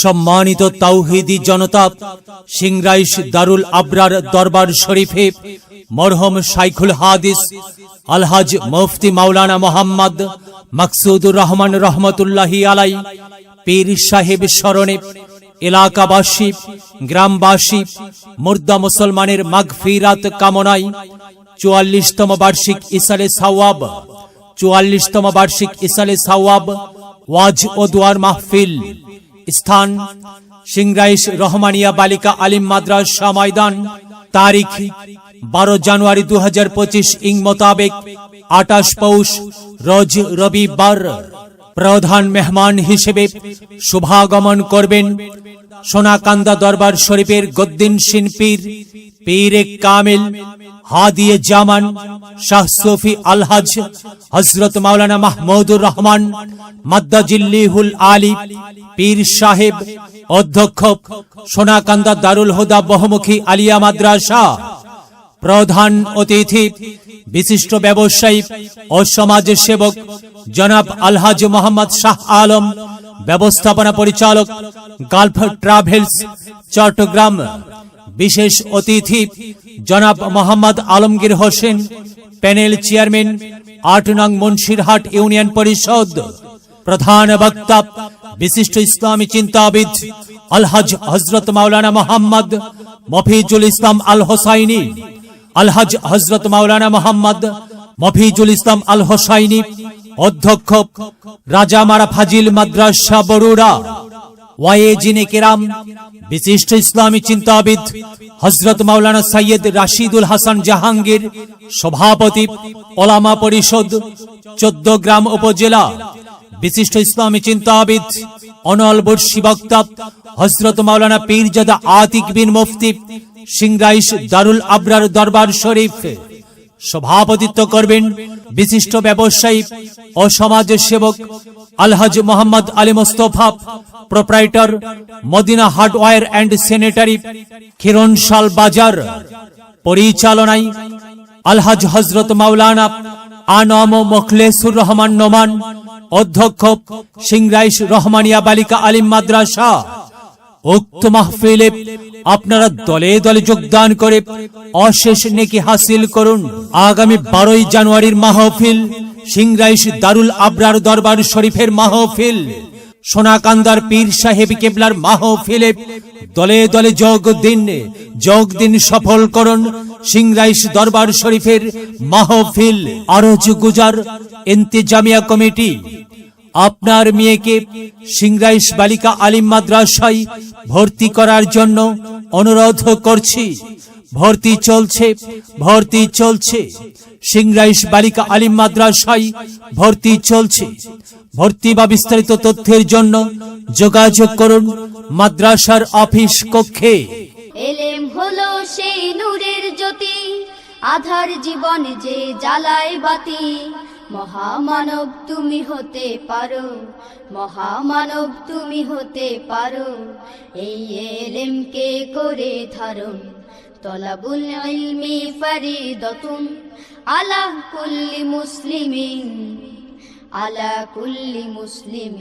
সম্মানিত তাওহিদি জনতা, সিংরাইশ দারুল আবরার দরবার শরীফে মরহম শাইখুল হাদিস, আলহাজ মুফতি মাওলানা মোহাম্মদ মাকসুদুর রহমান রহমতুল্লাহি আলাই, পীর সাহেব স্মরণে এলাকাবাসী, গ্রামবাসী, মুর্দা মুসলমানের মাগফিরাত কামনায় চুয়াল্লিশতম বার্ষিক ইসালে সাওয়াব, চুয়াল্লিশতম বার্ষিক ইসালে সাওয়াব ওয়াজ ও দুয়ার মাহফিল স্থান, সিংরাইশ রহমানিয়া বালিকা আলিম মাদ্রাসা ময়দান, তারিখ বারো জানুয়ারি দু হাজার পঁচিশ ইং মোতাবেক আটাশ পৌষ রোজ রবিবার। প্রধান মেহমান হিসেবে শুভাগমন করবেন সোনাকান্দা দরবার শরীফের গদ্দিন শিনপীর পীরে কামিল হাদিয়ে জামান, শাহ সফি আলহাজ হজরত মাওলানা মাহমুদুর রহমান মাদ্দাজিল্লিহুল আলী, পীর সাহেব, অধ্যক্ষ সোনাকান্দা দারুল হুদা বহুমুখী আলিয়া মাদ্রাসা, প্রধান অতিথি, বিশিষ্ট ব্যবসায়ী ও সমাজ সেবক জনাব আলহাজ মোহাম্মদ শাহ আলম, ব্যবস্থাপনা পরিচালক গালফ ট্রাভেলস, চট্টগ্রাম, বিশেষ অতিথি জনাব মোহাম্মদ আলমগীর হোসেন, প্যানেল চেয়ারম্যান, আট নং মুন্সিরহাট ইউনিয়ন পরিষদ, প্রধান বক্তা, বিশিষ্ট ইসলামী চিন্তাবিদ, আলহাজ হজরত মাওলানা মোহাম্মদ মফিজুল ইসলাম আল হোসাইনি আলহাজ হজরত মাওলানা মোহাম্মদ মফিজুল ইসলাম আল হোসাইনি অধ্যক্ষ রাজামারা ফাজিল মাদ্রাসা বরুড়া, ওয়াইজিনে কেরাম, বিশিষ্ট ইসলামী চিন্তাবিদ হজরত মাওলানা সৈয়দ রাশিদুল হাসান জাহাঙ্গীর, সভাপতি, ওলামা পরিষদ, চোদ্দ গ্রাম উপজেলা, বিশিষ্ট ইসলামী চিন্তাবিদ, অনল বর্ষি বক্তা হজরত মাওলানা পীরজাদা আতিক বিন মুফতি, সিংরাইশ দারুল আবরার দরবার শরীফ। সভাপতিত্ব করবেন বিশিষ্ট ব্যবসায়ী ও সমাজ সেবক আলহাজ Mohammad Ali Mostafa, proprietor Madina hardware and sanitary Khiranshal Bazar, পরিচালনায় আলহাজ হজরত মাওলানা আনম মোখলেসুর রহমান নোমান, অধ্যক্ষ সিংরাইশ রহমানিয়া বালিকা আলিম মাদ্রাসা। উক্ত মাহফিলে আপনারা দলে দলে যোগদান করে অশেষ নেকি হাসিল করুন। আগামী বারোই জানুয়ারির মাহফিল সিংরাইশ দারুল আবরার দরবার শরীফের মাহফিল, সোনাকান্দার পীর সাহেব কেবলার মাহফিলে দলে দলে যোগ দিন যোগ দিন সফল করুন সিংরাইশ দরবার শরীফের মাহফিল। আরজ গুজার ইন্তেজামিয়া কমিটি, আপনার মেয়েকে সিংরাইশ বালিকা আলিম মাদ্রাসায় ভর্তি করার জন্য অনুরোধ করছি। ভর্তি চলছে ভর্তি চলছে। সিংরাইশ বালিকা আলিম মাদ্রাসায় ভর্তি চলছে। ভর্তি বা বিস্তারিত তথ্যের জন্য যোগাযোগ করুন মাদ্রাসার অফিস কক্ষে। এলেম হলো সেই নূরের জ্যোতি, আধার জীবন যে জ্বালায় বাতি। মহামানব তুমি হতে পারো, মহামানব তুমি হতে পারো, এই এলেমকে করে ধারণ طلب العلم فريضة على كل مسلم على كل مسلم.